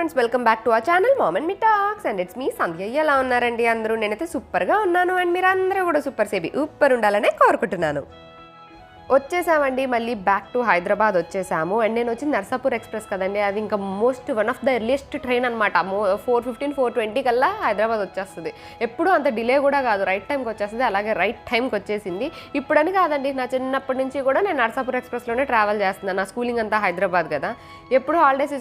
Friends welcome back to our channel mom and me talks and it's me Sandhya ఎలా ఉన్నారండి అందరూ? నేనైతే సూపర్గా ఉన్నాను. అండ్ మీరు అందరూ కూడా సూపర్ సేబీ ఉప్పర్ ఉండాలనే కోరుకుంటున్నాను. వచ్చేసామండి మళ్ళీ బ్యాక్ టు హైదరాబాద్ వచ్చేసాము. అండ్ నేను వచ్చి నర్సాపూర్ ఎక్స్ప్రెస్ కదండి అది ఇంకా most one of the earliest train అనమాట ఫోర్ ఫిఫ్టీన్ ఫోర్ ట్వంటీ కల్లా హైదరాబాద్ వచ్చేస్తుంది. ఎప్పుడూ అంత డిలే కూడా కాదు. రైట్ టైంకి వచ్చేస్తుంది అలాగే రైట్ టైంకి వచ్చేసింది. ఇప్పుడని కాదండి నా చిన్నప్పటి నుంచి కూడా నేను నర్సాపూర్ ఎక్స్ప్రెస్లోనే ట్రావెల్ చేస్తున్నాను. నా స్కూలింగ్ అంతా హైదరాబాద్ కదా. ఎప్పుడు హాలిడేస్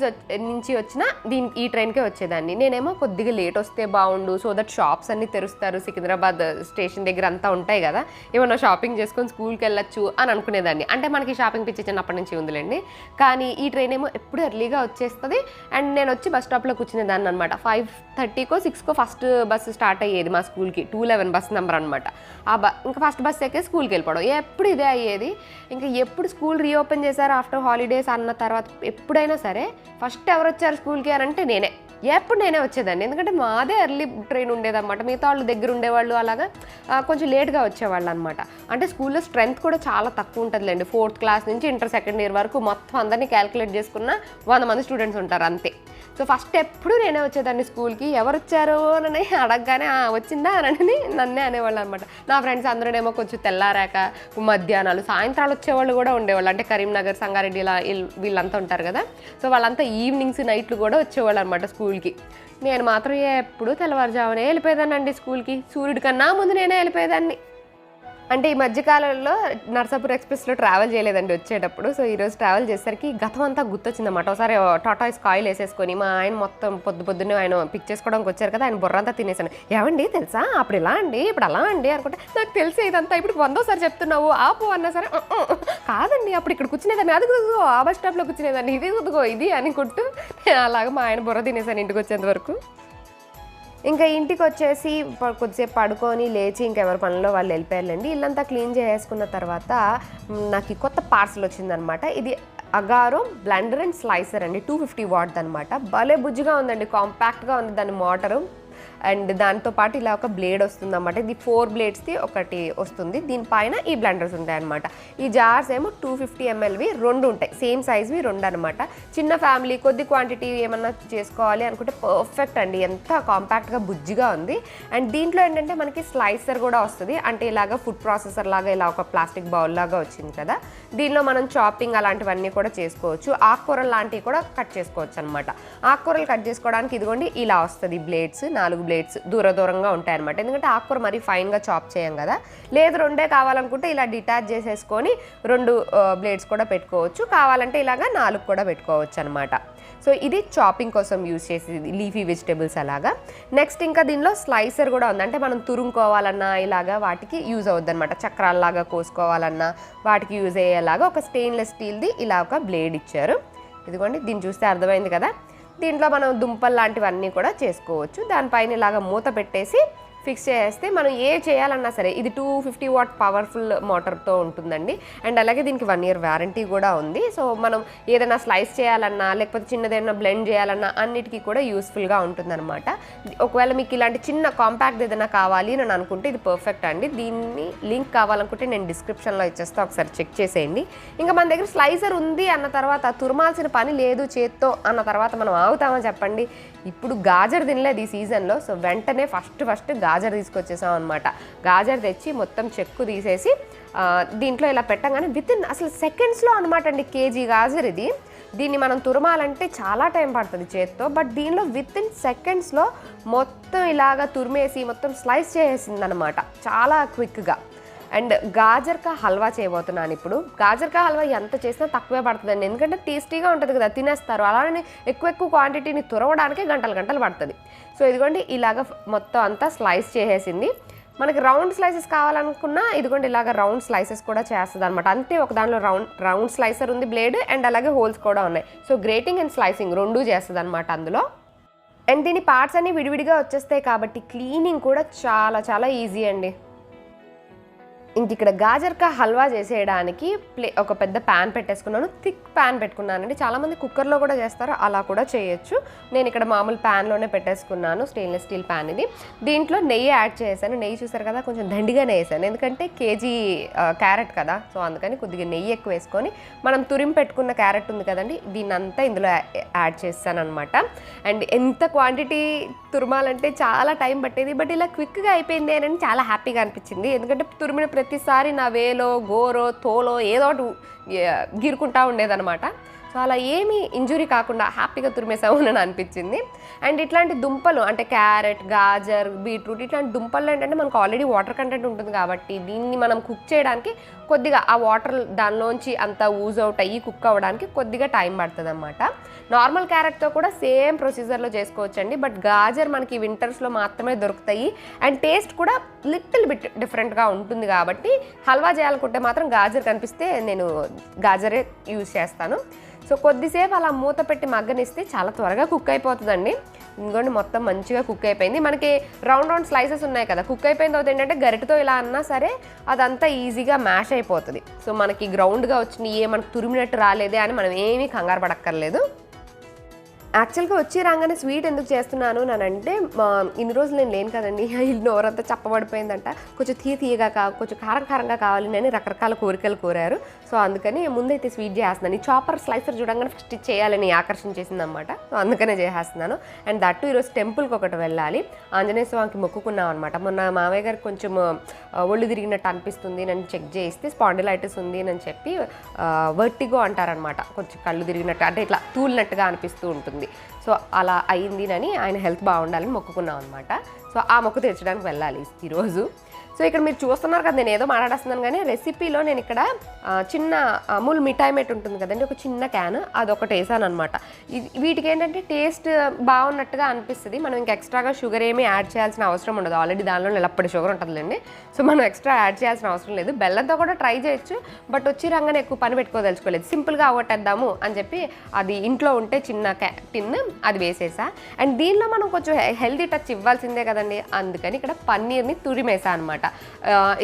నుంచి వచ్చినా దీని ఈ ట్రైన్కే వచ్చేదాన్ని. నేనేమో కొద్దిగా లేట్ వస్తే బాగుండు సో దట్ షాప్స్ అన్ని తెరుస్తారు సికింద్రాబాద్ స్టేషన్ దగ్గర అంతా ఉంటాయి కదా. ఏమన్నా షాపింగ్ చేసుకొని స్కూల్కి వెళ్ళొచ్చు అని అనుకునేదాన్ని. అంటే మనకి షాపింగ్ పిచ్చి చిన్నప్పటి నుంచి ఉందిలేండి. కానీ ఈ ట్రైన్ ఏమో ఎప్పుడు ఎర్లీగా వచ్చేస్తుంది. అండ్ నేను వచ్చి బస్ స్టాప్లో కూర్చునేదాన్ని అనమాట ఫైవ్ థర్టీకో సిక్స్కో ఫస్ట్ బస్సు స్టార్ట్ అయ్యేది మా స్కూల్కి. టూ లెవెన్ బస్ నెంబర్ అనమాట ఆ బ ఇంకా ఫస్ట్ బస్ ఎక్కే స్కూల్కి వెళ్ళిపోవడం. ఎప్పుడు ఇదే అయ్యేది. ఇంకా ఎప్పుడు స్కూల్ రీఓపెన్ చేశారు ఆఫ్టర్ హాలిడేస్ అన్న తర్వాత ఎప్పుడైనా సరే ఫస్ట్ ఎవరు వచ్చారు స్కూల్కి అని అంటే నేనే. ఎప్పుడు నేనే వచ్చేదాన్ని. ఎందుకంటే మాదే ఎర్లీ ట్రైన్ ఉండేదన్నమాట. మిగతా వాళ్ళు దగ్గర ఉండేవాళ్ళు అలాగా కొంచెం లేట్గా వచ్చేవాళ్ళు అనమాట అంటే స్కూల్లో స్ట్రెంత్ కూడా చాలా తక్కువ ఉంటుందిలేండి. ఫోర్త్ క్లాస్ నుంచి ఇంటర్ సెకండ్ ఇయర్ వరకు మొత్తం అందరినీ క్యాలిక్యులేట్ చేసుకున్న వంద మంది స్టూడెంట్స్ ఉంటారు అంతే. సో ఫస్ట్ ఎప్పుడు నేనే వచ్చేదాన్ని స్కూల్కి. ఎవరు వచ్చారు అని అడగగానే వచ్చిందా? అని నన్నే అనేవాళ్ళు అనమాట నా ఫ్రెండ్స్ అందరూనేమో కొంచెం తెల్లారాక మధ్యాహ్నాలు సాయంత్రాలు వచ్చేవాళ్ళు కూడా ఉండేవాళ్ళు. అంటే కరీంనగర్ సంగారెడ్డి ఇలా వీళ్ళంతా ఉంటారు కదా. సో వాళ్ళంతా ఈవినింగ్స్ నైట్లు కూడా వచ్చేవాళ్ళు అనమాట స్కూల్కి. నేను మాత్రం ఎప్పుడు తెల్లవారుజామునే వెళ్ళిపోయేదానండి స్కూల్కి. సూర్యుడి కన్నా ముందు నేనే వెళ్ళిపోయేదాన్ని. అంటే ఈ మధ్యకాలంలో నర్సాపూర్ ఎక్స్ప్రెస్లో ట్రావెల్ చేయలేదండి వచ్చేటప్పుడు. సో ఈరోజు ట్రావెల్ చేసేసరికి గతం అంతా గుర్తొచ్చిందన్నమాట. ఒకసారి టాటాయిస్ కాయిల్ వేసేసుకొని మా ఆయన మొత్తం పొద్దు పొద్దున్నే ఆయన పిక్ చేసుకోవడానికి వచ్చారు కదా ఆయన బుర్రంతా తినేసాను. ఏమండి తెలుసా? అప్పుడు ఇలా అండి ఇప్పుడు అలా అండి అనుకుంటే నాకు తెలిసి ఇదంతా ఇప్పుడు వందోసారి చెప్తున్నావు ఆపు అన్నా సరే కాదండి అప్పుడు ఇక్కడ కూర్చునేదాన్ని అది కుదుగో ఆ బస్ స్టాప్లో కూర్చునేదాన్ని ఇది కుదుగో ఇది అనుకుంటూ అలాగ అలాగా మా ఆయన బుర్ర తినేసాను ఇంటికి వచ్చేంత వరకు. ఇంకా ఇంటికి వచ్చేసి కొద్దిసేపు పడుకొని లేచి ఇంకెవరి పనిలో వాళ్ళు వెళ్ళిపోయారండి ఇల్లంతా క్లీన్ చేసేసుకున్న తర్వాత నాకు కొత్త పార్సల్ వచ్చిందనమాట. ఇది అగారో బ్లెండర్ అండ్ స్లైసర్ అండి టూ ఫిఫ్టీ వాట్ అనమాట భలే బుజ్జిగా ఉందండి కాంపాక్ట్గా ఉంది దాని మోటరు. అండ్ దాంతో పాటు ఇలా ఒక బ్లేడ్ వస్తుంది అనమాట ఇది ఫోర్ బ్లేడ్స్ది ఒకటి వస్తుంది. దీనిపైన ఈ బ్లెండర్స్ ఉంటాయి అనమాట ఈ జార్స్ ఏమో టూ ఫిఫ్టీ ఎంఎల్వి రెండు ఉంటాయి. సేమ్ సైజ్వి రెండు అనమాట చిన్న ఫ్యామిలీ కొద్ది క్వాంటిటీ ఏమన్నా చేసుకోవాలి అనుకుంటే పర్ఫెక్ట్ అండి. ఎంత కాంపాక్ట్గా బుజ్జిగా ఉంది. అండ్ దీంట్లో ఏంటంటే మనకి స్లైసర్ కూడా వస్తుంది. అంటే ఇలాగ ఫుడ్ ప్రాసెసర్ లాగా ఇలా ఒక ప్లాస్టిక్ బౌల్ లాగా వచ్చింది కదా. దీనిలో మనం చాపింగ్ అలాంటివన్నీ కూడా చేసుకోవచ్చు. ఆకుకూరలు లాంటివి కూడా కట్ చేసుకోవచ్చు అనమాట ఆకుకూరలు కట్ చేసుకోవడానికి ఇదిగోండి ఇలా వస్తుంది బ్లేడ్స్. నాలుగు బ్లేడ్స్ దూర దూరంగా ఉంటాయి అనమాట ఎందుకంటే ఆకుకూర మరీ ఫైన్గా చాప్ చేయం కదా. లేదు రెండే కావాలనుకుంటే ఇలా డిటాచ్ చేసేసుకొని రెండు బ్లేడ్స్ కూడా పెట్టుకోవచ్చు. కావాలంటే ఇలాగా నాలుగు కూడా పెట్టుకోవచ్చు అనమాట సో ఇది చాపింగ్ కోసం యూజ్ చేసేది లీఫీ వెజిటేబుల్స్ అలాగా. నెక్స్ట్ ఇంకా దీనిలో స్లైసర్ కూడా ఉంది. అంటే మనం తురుముకోవాలన్నా ఇలాగా వాటికి యూజ్ అవుద్ది అనమాట చక్రాల్లాగా కోసుకోవాలన్నా వాటికి యూజ్ అయ్యేలాగా ఒక స్టెయిన్లెస్ స్టీల్ది ఇలా ఒక బ్లేడ్ ఇచ్చారు. ఇదిగోండి దీన్ని చూస్తే అర్థమైంది కదా. దీంట్లో మనం దుంపలు లాంటివన్నీ కూడా చేసుకోవచ్చు. దానిపైన ఇలాగ మూత పెట్టేసి ఫిక్స్ చేస్తే మనం ఏ చేయాలన్నా సరే ఇది టూ ఫిఫ్టీ వాట్ పవర్ఫుల్ మోటార్తో ఉంటుందండి. అండ్ అలాగే దీనికి వన్ ఇయర్ వారంటీ కూడా ఉంది. సో మనం ఏదైనా స్లైస్ చేయాలన్నా లేకపోతే చిన్నదైనా బ్లెండ్ చేయాలన్నా అన్నిటికీ కూడా యూస్ఫుల్గా ఉంటుందన్నమాట. ఒకవేళ మీకు ఇలాంటి చిన్న కాంపాక్ట్ ఏదైనా కావాలి అని అనుకుంటే ఇది పర్ఫెక్ట్ అండి. దీన్ని లింక్ కావాలనుకుంటే నేను డిస్క్రిప్షన్లో ఇచ్చేస్తా. ఒకసారి చెక్ చేసేయండి. ఇంకా మన దగ్గర స్లైసర్ ఉంది అన్న తర్వాత తురమాల్సిన పని లేదు చేత్తో అన్న తర్వాత మనం ఆగుతామని చెప్పండి. ఇప్పుడు గాజర్ తినలేదు ఈ సీజన్లో. సో వెంటనే ఫస్ట్ ఫస్ట్ గాజర్ తీసుకొచ్చేసాం అనమాట గాజర్ తెచ్చి మొత్తం చెక్కు తీసేసి దీంట్లో ఇలా పెట్టగానే విత్ ఇన్ అసలు సెకండ్స్లో అనమాట అండి కేజీ గాజర్ ఇది. దీన్ని మనం తురమాలంటే చాలా టైం పడుతుంది చేత్తో బట్ దీనిలో విత్ ఇన్ సెకండ్స్లో మొత్తం ఇలాగా తురిమేసి మొత్తం స్లైస్ చేసేసింది అనమాట చాలా క్విక్గా అండ్ గాజర్కా హల్వా చేయబోతున్నాను ఇప్పుడు. గాజర్కా హల్వా ఎంత చేసినా తక్కువే పడుతుందండి. ఎందుకంటే టేస్టీగా ఉంటుంది కదా తినేస్తారు. అలానే ఎక్కువ ఎక్కువ క్వాంటిటీని తురవడానికి గంటలు గంటలు పడుతుంది. సో ఇదిగోండి ఇలాగ మొత్తం అంతా స్లైస్ చేసేసింది. మనకి రౌండ్ స్లైసెస్ కావాలనుకున్నా ఇదిగోండి ఇలాగ రౌండ్ స్లైసెస్ కూడా చేస్తుంది అనమాట అంతే ఒక దానిలో రౌండ్ రౌండ్ స్లైసర్ ఉంది బ్లేడ్ అండ్ అలాగే హోల్స్ కూడా ఉన్నాయి. సో గ్రేటింగ్ అండ్ స్లైసింగ్ రెండూ చేస్తుంది అనమాట అందులో. అండ్ దీని పార్ట్స్ అన్ని విడివిడిగా వచ్చేస్తాయి కాబట్టి క్లీనింగ్ కూడా చాలా చాలా ఈజీ అండి. ఇంక ఇక్కడ గాజర్కా హల్వా చేసేయడానికి ప్లే ఒక పెద్ద ప్యాన్ పెట్టేసుకున్నాను. థిక్ ప్యాన్ పెట్టుకున్నానండి. చాలామంది కుక్కర్లో కూడా చేస్తారు అలా కూడా చేయొచ్చు. నేను ఇక్కడ మామూలు ప్యాన్లోనే పెట్టేసుకున్నాను స్టెయిన్లెస్ స్టీల్ ప్యాన్ ఇది. దీంట్లో నెయ్యి యాడ్ చేశాను. నెయ్యి చూసారు కదా కొంచెం దండిగానే వేసాను ఎందుకంటే కేజీ క్యారెట్ కదా సో అందుకని కొద్దిగా నెయ్యి ఎక్కువ వేసుకొని మనం తురిమి పెట్టుకున్న క్యారెట్ ఉంది కదండి దీన్ని అంతా ఇందులో యాడ్ చేస్తాను అనమాట అండ్ ఎంత క్వాంటిటీ తురుమాలంటే చాలా టైం పట్టేది. బట్ ఇలా క్విక్గా అయిపోయింది అని చాలా హ్యాపీగా అనిపించింది. ఎందుకంటే తురిమిన ప్రతి ప్రతిసారి నా వేలో గోరో తోలో ఏదో ఒకటి గిరుకుంటా గీరుకుంటా సో అలా ఏమీ ఇంజురీ కాకుండా హ్యాపీగా తురిమేసామని అనిపించింది. అండ్ ఇట్లాంటి దుంపలు అంటే క్యారెట్ గాజర్ బీట్రూట్ ఇట్లాంటి దుంపలు ఏంటంటే మనకు ఆల్రెడీ వాటర్ కంటెంట్ ఉంటుంది కాబట్టి దీన్ని మనం కుక్ చేయడానికి కొద్దిగా ఆ వాటర్ దానిలోంచి అంతా ఊజ్ అవుట్ అయ్యి కుక్ అవ్వడానికి కొద్దిగా టైం పడుతుంది అనమాట నార్మల్ క్యారెట్తో కూడా సేమ్ ప్రొసీజర్లో చేసుకోవచ్చండి. బట్ గాజర్ మనకి వింటర్స్లో మాత్రమే దొరుకుతాయి. అండ్ టేస్ట్ కూడా లిటిల్ బిట్ డిఫరెంట్గా ఉంటుంది కాబట్టి హల్వా చేయాలనుకుంటే మాత్రం గాజర్ కనిపిస్తే నేను గాజరే యూజ్ చేస్తాను. సో కొద్దిసేపు అలా మూత పెట్టి మగ్గనిస్తే చాలా త్వరగా కుక్ అయిపోతుందండి. ఇంకోండి మొత్తం మంచిగా కుక్ అయిపోయింది. మనకి రౌండ్ రౌండ్ స్లైసెస్ ఉన్నాయి కదా కుక్ అయిపోయిన తర్వాత ఏంటంటే గరిటతో ఇలా అన్నా సరే అదంతా ఈజీగా మ్యాష్ అయిపోతుంది. సో మనకి గ్రౌండ్గా వచ్చినాయి ఏ మనకు తురిమినట్టు రాలేదే అని మనం ఏమీ కంగారు పడక్కర్లేదు. యాక్చువల్గా వచ్చి రాగానే స్వీట్ ఎందుకు చేస్తున్నాను అంటే మా ఇన్ని రోజులు నేను లేను కదండి. ఇల్లు నోరంతా చప్పబడిపోయిందంట. కొంచెం తీయ తీయగా కా కొంచెం కారం కారంగా కావాలి అని రకరకాల కోరికలు కోరారు. సో అందుకని ముందైతే స్వీట్ చేస్తున్నాను. ఈ చాపర్ స్లైసర్ చూడంగానే ఫస్ట్ చేయాలని ఆకర్షణ చేసింది అనమాట సో అందుకనే చేసేస్తున్నాను. అండ్ దట్టు ఈరోజు టెంపుల్కి ఒకటి వెళ్ళాలి. ఆంజనేయ స్వామికి మొక్కుకున్నాం అనమాట మొన్న మావయ్య గారికి కొంచెం ఒళ్ళు తిరిగినట్టు అనిపిస్తుంది. నన్ను చెక్ చేయిస్తే స్పాండిలైటిస్ ఉంది అని చెప్పి వర్టిగో అంటారనమాట కొంచెం కళ్ళు తిరిగినట్టు అంటే ఇట్లా తూలినట్టుగా అనిపిస్తూ ఉంటుంది. సో అలా అయింది అని ఆయన హెల్త్ బాగుండాలని మొక్కుకున్నాం అనమాట సో ఆ మొక్కు తీర్చడానికి వెళ్ళాలి ఈరోజు. సో ఇక్కడ మీరు చూస్తున్నారు కదా నేను ఏదో మాట్లాడేస్తున్నాను కానీ రెసిపీలో నేను ఇక్కడ చిన్న అమూల్ మిఠాయి మెట్ ఉంటుంది కదండి ఒక చిన్న క్యాన్ అదొకటి వేసాను అనమాట వీటికి ఏంటంటే టేస్ట్ బాగున్నట్టుగా అనిపిస్తుంది. మనం ఇంకా ఎక్స్ట్రాగా షుగర్ ఏమీ యాడ్ చేయాల్సిన అవసరం ఉండదు. ఆల్రెడీ దానిలో నిలప్పటి షుగర్ ఉంటుందండి సో మనం ఎక్స్ట్రా యాడ్ చేయాల్సిన అవసరం లేదు. బెల్లంతో కూడా ట్రై చేయొచ్చు బట్ వచ్చి రంగానే ఎక్కువ పని పెట్టుకోదలుచుకోలేదు. సింపుల్గా అవగొట్టేద్దాము అని చెప్పి అది ఇంట్లో ఉంటే చిన్న క్యా టిన్ అది వేసేసా. అండ్ దీనిలో మనం కొంచెం హెల్దీ టచ్ ఇవ్వాల్సిందే కదండి. అందుకని ఇక్కడ పన్నీర్ని తురిమేసా అనమాట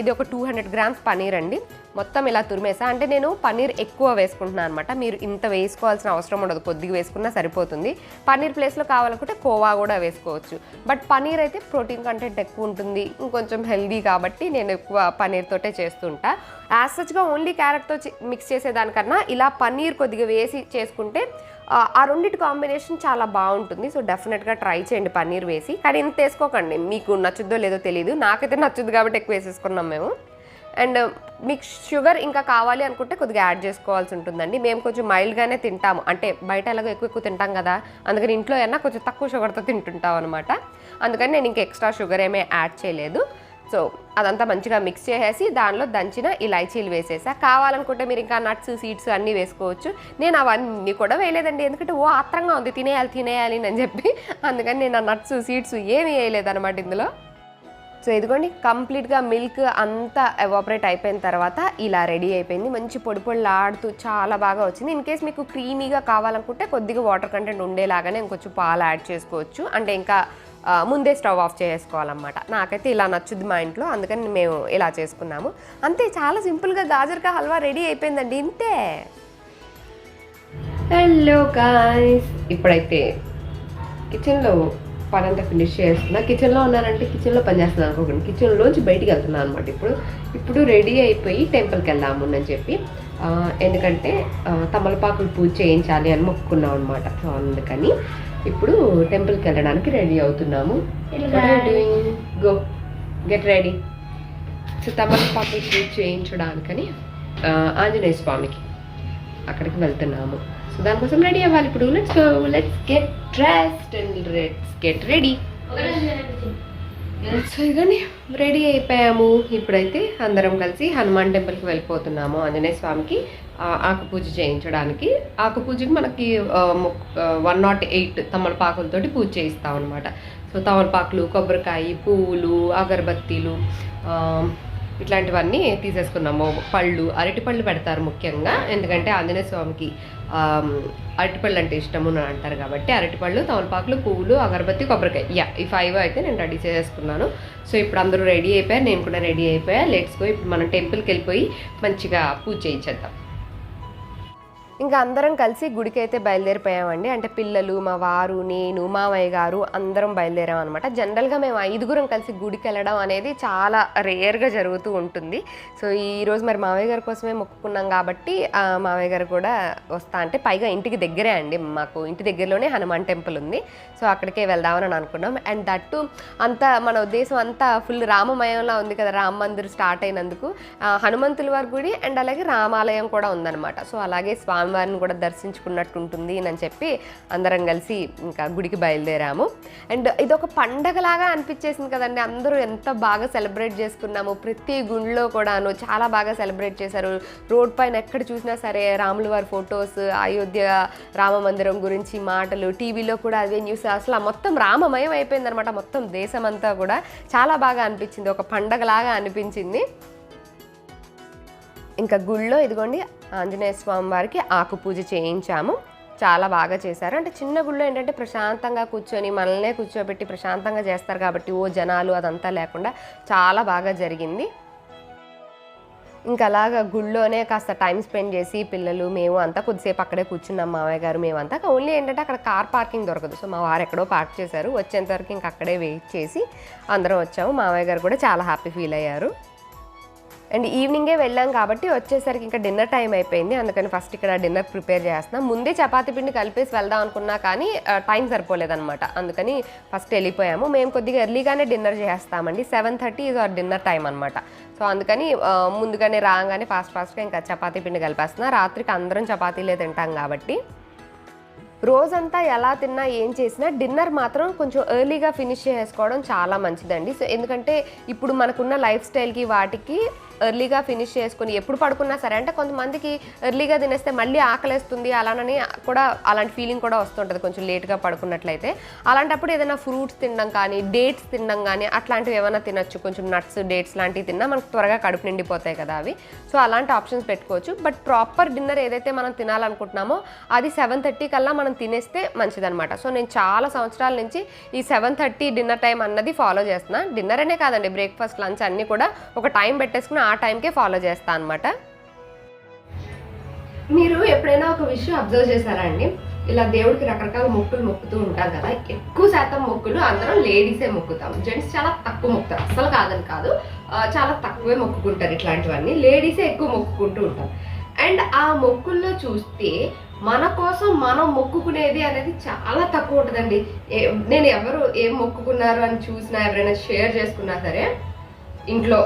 ఇది ఒక టూ హండ్రెడ్ గ్రామ్స్ పన్నీర్ అండి. మొత్తం ఇలా తురిమేసా. అంటే నేను పన్నీర్ ఎక్కువ వేసుకుంటున్నాను అనమాట మీరు ఇంత వేసుకోవాల్సిన అవసరం ఉండదు. కొద్దిగా వేసుకున్నా సరిపోతుంది. పన్నీర్ ప్లేస్లో కావాలనుకుంటే కోవా కూడా వేసుకోవచ్చు. బట్ పన్నీర్ అయితే ప్రోటీన్ కంటెంట్ ఎక్కువ ఉంటుంది. ఇంకొంచెం హెల్దీ కాబట్టి నేను ఎక్కువ పన్నీర్ తోటే చేస్తుంటా. యాజ్ సచ్గా ఓన్లీ క్యారెట్తో మిక్స్ చేసేదానికన్నా ఇలా పన్నీర్ కొద్దిగా వేసి చేసుకుంటే ఆ రెండింటి కాంబినేషన్ చాలా బాగుంటుంది. సో డెఫినెట్గా ట్రై చేయండి. పన్నీర్ వేసి. కానీ ఇంత వేసుకోకండి. మీకు నచ్చుద్దో లేదో తెలియదు నాకైతే నచ్చుద్ది కాబట్టి ఎక్కువ వేసేసుకున్నాం మేము. అండ్ మీకు షుగర్ ఇంకా కావాలి అనుకుంటే కొద్దిగా యాడ్ చేసుకోవాల్సి ఉంటుందండి. మేము కొంచెం మైల్డ్గానే తింటాము. అంటే బయట ఎలాగో ఎక్కువ ఎక్కువ తింటాం కదా. అందుకని ఇంట్లో అయినా కొంచెం తక్కువ షుగర్తో తింటుంటాం అనమాట అందుకని నేను ఇంకా ఎక్స్ట్రా షుగర్ ఏమీ యాడ్ చేయలేదు. సో అదంతా మంచిగా మిక్స్ చేసేసి దానిలో దంచిన ఇలాచీలు వేసేసా. కావాలనుకుంటే మీరు ఇంకా నట్స్ సీడ్స్ అన్నీ వేసుకోవచ్చు. నేను అవన్నీ కూడా వేయలేదండి. ఎందుకంటే ఓ ఆత్రంగా ఉంది. తినేయాలి తినేయాలి అని చెప్పి అందుకని నేను ఆ నట్స్ సీడ్స్ ఏమీ వేయలేదన్నమాట ఇందులో. సో ఇదిగోండి కంప్లీట్గా మిల్క్ అంతా ఎవాపరేట్ అయిపోయిన తర్వాత ఇలా రెడీ అయిపోయింది. మంచి పొడి పొడిలాడుతూ చాలా బాగా వచ్చింది. ఇన్ కేస్ మీకు క్రీమీగా కావాలనుకుంటే కొద్దిగా వాటర్ కంటెంట్ ఉండేలాగానే ఇంకొంచెం పాలు యాడ్ చేసుకోవచ్చు. అంటే ఇంకా ముందే స్టవ్ ఆఫ్ చేసుకోవాలన్నమాట. నాకైతే ఇలా నచ్చుద్ది మా ఇంట్లో అందుకని మేము ఇలా చేసుకున్నాము. అంతే చాలా సింపుల్గా గాజర్కా హల్వా రెడీ అయిపోయిందండి ఇంతే. హలో గాయస్ ఇప్పుడైతే కిచెన్లో పని అంతా ఫినిష్ చేస్తున్నా. కిచెన్లో ఉన్నానంటే కిచెన్లో పని చేస్తున్నాను అనుకోకండి. కిచెన్లోంచి బయటికి వెళ్తున్నాను అనమాట ఇప్పుడు. ఇప్పుడు రెడీ అయిపోయి టెంపుల్కి వెళ్దాము అని చెప్పి ఎందుకంటే తమలపాకులు పూజ చేయించాలి అని మొక్కుకున్నాం అనమాట సో అందుకని ఇప్పుడు టెంపుల్కి వెళ్ళడానికి రెడీ అవుతున్నాము. గో గెట్ రెడీ సో తమలపాకులు పూజ చేయించడానికని ఆంజనేయ స్వామికి అక్కడికి వెళ్తున్నాము. సో దానికోసం రెడీ అవ్వాలి ఇప్పుడు. Let's go let's get dressed and let's get ready so ఇదని రెడీ అయిపోయాము. ఇప్పుడైతే అందరం కలిసి హనుమాన్ టెంపుల్కి వెళ్ళిపోతున్నాము ఆంజనేయ స్వామికి. ఆకుపూజ ఆకు పూజ చేయించడానికి ఆకు పూజకి మనకి వన్ నాట్ ఎయిట్ తమలపాకులతోటి పూజ చేయిస్తాం అనమాట సో తమలపాకులు కొబ్బరికాయ పువ్వులు అగరబత్తీలు ఇట్లాంటివన్నీ తీసేసుకున్నాము. పళ్ళు అరటిపళ్ళు పెడతారు ముఖ్యంగా. ఎందుకంటే ఆంజనేయ స్వామికి అరటిపళ్ళు అంటే ఇష్టము అని అంటారు కాబట్టి అరటిపళ్ళు తమలపాకులు పువ్వులు అగరబత్తి కొబ్బరికాయ. యా ఈ ఫైవ్ అయితే నేను రెడీ చేసేసుకున్నాను. సో ఇప్పుడు అందరూ రెడీ అయిపోయారు. నేను కూడా రెడీ అయిపోయా. Let's go. ఇప్పుడు మనం టెంపుల్కి వెళ్ళిపోయి మంచిగా పూజ చేయించేద్దాం. ఇంకా అందరం కలిసి గుడికి అయితే బయలుదేరిపోయామండి. అంటే పిల్లలు మా వారు నేను మామయ్య గారు అందరం బయలుదేరాం అనమాట జనరల్గా మేము ఐదుగురం కలిసి గుడికి వెళ్ళడం అనేది చాలా రేర్గా జరుగుతూ ఉంటుంది. సో ఈరోజు మరి మామయ్య గారి కోసమే మొక్కుకున్నాం కాబట్టి మావయ్య మామయ్య గారు కూడా వస్తా అంటే పైగా ఇంటికి దగ్గరే అండి. మాకు ఇంటి దగ్గరలోనే హనుమాన్ టెంపుల్ ఉంది. సో అక్కడికే వెళ్దామని అనుకున్నాం. అండ్ దట్టు అంతా మన ఉద్దేశం అంతా ఫుల్ రామమయంలా ఉంది కదా. రామ మందిర్ స్టార్ట్ అయినందుకు హనుమంతుల వారి గుడి అండ్ అలాగే రామాలయం కూడా ఉందన్నమాట. సో అలాగే స్వామి స్వామివారిని కూడా దర్శించుకున్నట్టు ఉంటుంది అని చెప్పి అందరం కలిసి ఇంకా గుడికి బయలుదేరాము. అండ్ ఇది ఒక పండగలాగా అనిపించేసింది కదండి. అందరూ ఎంత బాగా సెలబ్రేట్ చేసుకున్నాము. ప్రతి గుండ్లో కూడాను చాలా బాగా సెలబ్రేట్ చేశారు. రోడ్ పైన ఎక్కడ చూసినా సరే రాముల వారి ఫొటోస్ అయోధ్య రామ మందిరం గురించి మాటలు టీవీలో కూడా అదే న్యూస్. అసలు మొత్తం రామమయం అయిపోయిందనమాట మొత్తం దేశం అంతా కూడా చాలా బాగా అనిపించింది. ఒక పండగలాగా అనిపించింది. ఇంకా గుళ్ళో ఇదిగోండి ఆంజనేయ స్వామి వారికి ఆకు పూజ చేయించాము. చాలా బాగా చేశారు. అంటే చిన్న గుళ్ళో ఏంటంటే ప్రశాంతంగా కూర్చొని మనల్నే కూర్చోబెట్టి ప్రశాంతంగా చేస్తారు కాబట్టి ఓ జనాలు అదంతా లేకుండా చాలా బాగా జరిగింది. ఇంకా అలాగా గుళ్ళోనే కాస్త టైం స్పెండ్ చేసి పిల్లలు మేము అంతా కొద్దిసేపు అక్కడే కూర్చున్నాం మామయ్య గారు మేమంతా ఓన్లీ ఏంటంటే అక్కడ కార్ పార్కింగ్ దొరకదు. సో మా వారు ఎక్కడో పార్క్ చేశారు. వచ్చేంతవరకు ఇంక అక్కడే వెయిట్ చేసి అందరం వచ్చాము. మామయ్య గారు కూడా చాలా హ్యాపీ ఫీల్ అయ్యారు. అండ్ ఈవినింగే వెళ్ళాం కాబట్టి వచ్చేసరికి ఇంకా డిన్నర్ టైం అయిపోయింది. అందుకని ఫస్ట్ ఇక్కడ డిన్నర్ ప్రిపేర్ చేస్తున్నాం. ముందే చపాతీ పిండి కలిపేసి వెళ్దాం అనుకున్నా కానీ టైం సరిపోలేదన్నమాట. అందుకని ఫస్ట్ వెళ్ళిపోయాము. మేము కొద్దిగా ఎర్లీగానే డిన్నర్ చేస్తామండి. సెవెన్ థర్టీ ఇది ఆర్ డిన్నర్ టైం అనమాట సో అందుకని ముందుగానే రాగానే ఫాస్ట్ ఫాస్ట్గా ఇంకా చపాతీ పిండి కలిపేస్తున్నా. రాత్రికి అందరం చపాతీలే తింటాం కాబట్టి. రోజంతా ఎలా తిన్నా ఏం చేసినా డిన్నర్ మాత్రం కొంచెం ఎర్లీగా ఫినిష్ చేసుకోవడం చాలా మంచిదండి. సో ఎందుకంటే ఇప్పుడు మనకున్న లైఫ్ స్టైల్కి వాటికి ఎర్లీగా ఫినిష్ చేసుకుని ఎప్పుడు పడుకున్నా సరే అంటే కొంతమందికి ఎర్లీగా తినేస్తే మళ్ళీ ఆకలేస్తుంది అలానని కూడా అలాంటి ఫీలింగ్ కూడా వస్తుంటుంది కొంచెం లేట్గా పడుకున్నట్లయితే. అలాంటప్పుడు ఏదైనా ఫ్రూట్స్ తినడం కానీ డేట్స్ తినడం కానీ అట్లాంటివి ఏమైనా తినచ్చు. కొంచెం నట్స్ డేట్స్ లాంటివి తిన్నా మనకు త్వరగా కడుపు నిండిపోతాయి కదా అవి. సో అలాంటి ఆప్షన్స్ పెట్టుకోవచ్చు. బట్ ప్రాపర్ డిన్నర్ ఏదైతే మనం తినాలనుకుంటున్నామో అది సెవెన్ థర్టీ కల్లా మనం తినేస్తే మంచిదనమాట సో నేను చాలా సంవత్సరాల నుంచి ఈ సెవెన్ థర్టీ డిన్నర్ టైం అన్నది ఫాలో చేస్తున్నా. డిన్నర్ అనే కాదండి బ్రేక్ఫాస్ట్ లంచ్ అన్నీ కూడా ఒక టైం పెట్టేసుకుని ఆ టైంకే ఫాలో చేస్తా అనమాట మీరు ఎప్పుడైనా ఒక విషయం అబ్జర్వ్ చేశారా అండి? ఇలా దేవుడికి రకరకాల మొక్కులు మొక్కుతూ ఉంటాం కదా ఎక్కువ శాతం మొక్కులు అందరం లేడీసే మొక్కుతాం. జెంట్స్ చాలా తక్కువ మొక్కుతారు. అసలు కాదని కాదు. చాలా తక్కువే మొక్కుకుంటారు ఇట్లాంటివన్నీ. లేడీసే ఎక్కువ మొక్కుకుంటూ ఉంటాం. అండ్ ఆ మొక్కుల్లో చూస్తే మన కోసం మనం మొక్కుకునేది అనేది చాలా తక్కువ ఉంటుందండి. నేను ఎవరు ఏం మొక్కుకున్నారు అని చూసినా ఎవరైనా షేర్ చేసుకున్నా సరే ఇంట్లో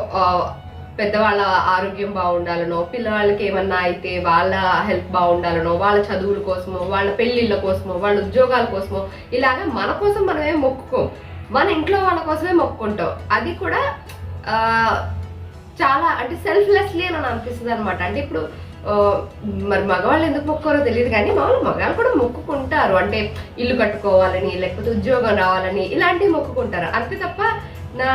పెద్దవాళ్ళ ఆరోగ్యం బాగుండాలనో పిల్లవాళ్ళకి ఏమన్నా అయితే వాళ్ళ హెల్త్ బాగుండాలనో వాళ్ళ చదువుల కోసమో వాళ్ళ పెళ్ళిళ్ళ కోసమో వాళ్ళ ఉద్యోగాల కోసమో ఇలాగా మన కోసం మనమే మొక్కుకోం. మన ఇంట్లో వాళ్ళ కోసమే మొక్కుకుంటాం అది కూడా చాలా అంటే సెల్ఫ్లెస్లీ అని అనిపిస్తుంది అనమాట అంటే ఇప్పుడు మరి మగవాళ్ళు ఎందుకు మొక్కారో తెలియదు కానీ మామూలు మగవాళ్ళు కూడా మొక్కుకుంటారు. అంటే ఇల్లు కట్టుకోవాలని లేకపోతే ఉద్యోగం రావాలని ఇలాంటివి మొక్కుకుంటారు. అంతే తప్ప నా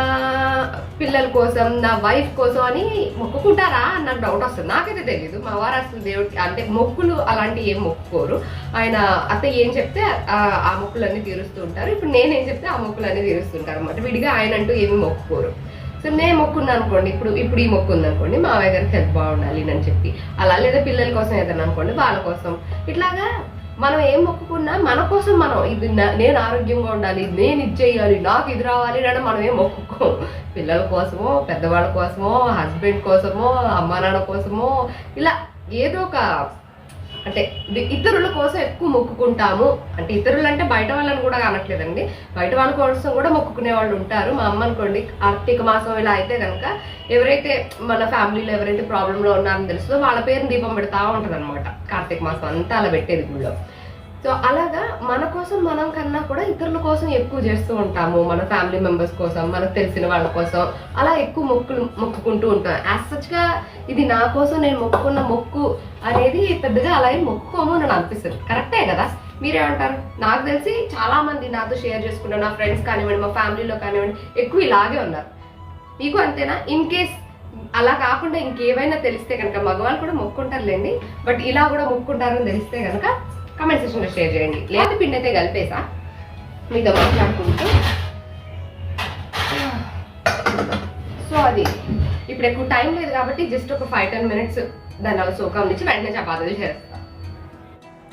పిల్లల కోసం నా వైఫ్ కోసం అని మొక్కుకుంటారా అన్న నాకు డౌట్ వస్తుంది. నాకైతే తెలియదు మా వారు అసలు దేవుడికి అంటే మొక్కులు అలాంటివి ఏం మొక్కుకోరు. ఆయన అత్త ఏం చెప్తే ఆ మొక్కులన్నీ తీరుస్తూ ఉంటారు. ఇప్పుడు నేనేం చెప్తే ఆ మొక్కులన్నీ తీరుస్తుంటారు అనమాట విడిగా ఆయన అంటూ ఏమి మొక్కుకోరు. సో నేను మొక్కున్నాను అనుకోండి. ఇప్పుడు ఇప్పుడు ఈ మొక్కు ఉందనుకోండి మావయ్య గారికి హెల్త్ బాగుండాలి అని చెప్పి. అలా లేదా పిల్లల కోసం ఏదైనా అనుకోండి. వాళ్ళ కోసం. ఇట్లాగా మనం ఏం మొక్కుకున్నా మన కోసం మనం ఇది నేను ఆరోగ్యంగా ఉండాలి నేను ఇది చేయాలి నాకు ఇది రావాలి అని మనం ఏం మొక్కుకోం. పిల్లల కోసమో పెద్దవాళ్ళ కోసమో హస్బెండ్ కోసమో అమ్మా నాన్న కోసమో ఇలా ఏదో ఒక అంటే ఇతరుల కోసం ఎక్కువ మొక్కుకుంటాము. అంటే ఇతరులు అంటే బయట వాళ్ళని కూడా అనట్లేదండి బయట వాళ్ళ కోసం కూడా మొక్కుకునే వాళ్ళు ఉంటారు. మా అమ్మ అనుకోండి కార్తీక మాసం ఇలా అయితే కనుక ఎవరైతే మన ఫ్యామిలీలో ఎవరైతే ప్రాబ్లంలో ఉన్నారని తెలుస్తుందో వాళ్ళ పేరు దీపం పెడతా ఉంటుంది అనమాట కార్తీక మాసం అంతా అలా పెట్టేది గుళ్ళో. సో అలాగా మన కోసం మనం కన్నా కూడా ఇతరుల కోసం ఎక్కువ చేస్తూ ఉంటాము. మన ఫ్యామిలీ మెంబర్స్ కోసం మనకు తెలిసిన వాళ్ళ కోసం. అలా ఎక్కువ మొక్కులు మొక్కుకుంటూ ఉంటాం. యాజ్ సచ్గా ఇది నా కోసం నేను మొక్కుకున్న మొక్కు అనేది పెద్దగా అలా మొక్కుకోము అని అనిపిస్తుంది. కరెక్టే కదా? మీరేమంటారు? నాకు తెలిసి చాలా మంది నాతో షేర్ చేసుకుంటారు. నా ఫ్రెండ్స్ కానివ్వండి మా ఫ్యామిలీలో కానివ్వండి ఎక్కువ ఇలాగే ఉన్నారు. మీకు అంతేనా? ఇన్ కేస్ అలా కాకుండా ఇంకేమైనా తెలిస్తే కనుక మగవాళ్ళు కూడా మొక్కుంటారులేండి. బట్ ఇలా కూడా మొక్కుంటారని తెలిస్తే కనుక కమెంట్ సెక్షన్లో షేర్ చేయండి. లేదా పిండి అయితే కలిపేసా? మీతో మాట్లాడుకుంటూ. సో అది. ఇప్పుడు ఎక్కువ టైం లేదు కాబట్టి జస్ట్ ఒక ఫైవ్ టెన్ మినిట్స్ దాన్ని అలా సోకం నుంచి వెంటనే చపాతీలు చేస్తాను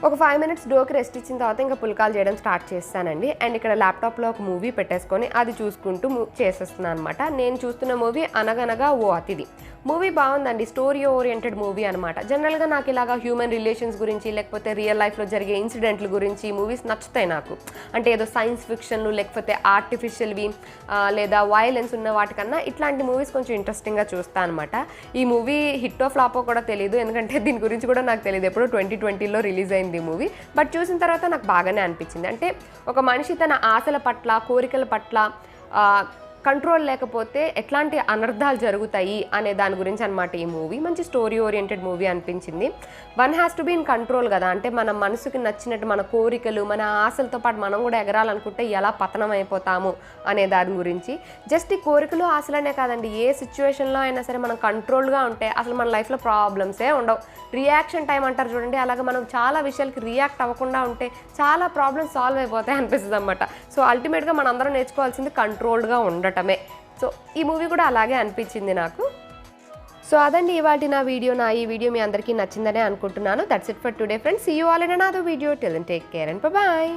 ఒక ఫైవ్ మినిట్స్ డోకి రెస్ట్ ఇచ్చిన తర్వాత ఇంకా పుల్కాలు చేయడం స్టార్ట్ చేస్తానండి. అండ్ ఇక్కడ ల్యాప్టాప్లో ఒక మూవీ పెట్టేసుకొని అది చూసుకుంటూ చేసేస్తున్నాను అనమాట నేను చూస్తున్న మూవీ అనగనగా ఓ అతిథి. మూవీ బాగుందండి స్టోరీ ఓరియంటెడ్ మూవీ అనమాట జనరల్గా నాకు ఇలాగా హ్యూమన్ రిలేషన్స్ గురించి లేకపోతే రియల్ లైఫ్లో జరిగే ఇన్సిడెంట్ల గురించి మూవీస్ నచ్చుతాయి నాకు. అంటే ఏదో సైన్స్ ఫిక్షన్లు లేకపోతే ఆర్టిఫిషియల్వి లేదా వైలెన్స్ ఉన్న వాటికన్నా ఇట్లాంటి మూవీస్ కొంచెం ఇంట్రెస్టింగ్గా చూస్తాను అనమాట ఈ మూవీ హిట్టో ఫ్లాపో కూడా తెలియదు ఎందుకంటే దీని గురించి కూడా నాకు తెలియదు ఎప్పుడు ట్వంటీ ట్వంటీలో రిలీజ్ అయింది ఈ మూవీ బట్ చూసిన తర్వాత నాకు బాగానే అనిపించింది. అంటే ఒక మనిషి తన ఆశల పట్ల కోరికల పట్ల కంట్రోల్ లేకపోతే ఎట్లాంటి అనర్థాలు జరుగుతాయి అనే దాని గురించి అనమాట ఈ మూవీ. మంచి స్టోరీ ఓరియంటెడ్ మూవీ అనిపించింది. One has to be in control కదా. అంటే మన మనసుకి నచ్చినట్టు మన కోరికలు మన ఆశలతో పాటు మనం కూడా ఎగరాలనుకుంటే ఎలా పతనం అయిపోతాము అనే దాని గురించి. జస్ట్ ఈ కోరికలు ఆశలనే కాదండి. ఏ సిచ్యువేషన్లో అయినా సరే మనం కంట్రోల్గా ఉంటే అసలు మన లైఫ్లో ప్రాబ్లమ్సే ఉండవు. రియాక్షన్ టైం అంటారు చూడండి. అలాగే మనం చాలా విషయాలకి రియాక్ట్ అవ్వకుండా ఉంటే చాలా ప్రాబ్లమ్స్ సాల్వ్ అయిపోతాయి అనిపిస్తుంది అనమాట సో అల్టిమేట్గా మనందరం నేర్చుకోవాల్సింది కంట్రోల్డ్గా ఉండటమే సో ఈ మూవీ కూడా అలాగే అనిపించింది నాకు. సో అదండి ఇవాళ నా వీడియో. నా ఈ వీడియో మీ అందరికీ నచ్చిందనే అనుకుంటున్నాను. That's it for today friends see you all in another video tell take care and bye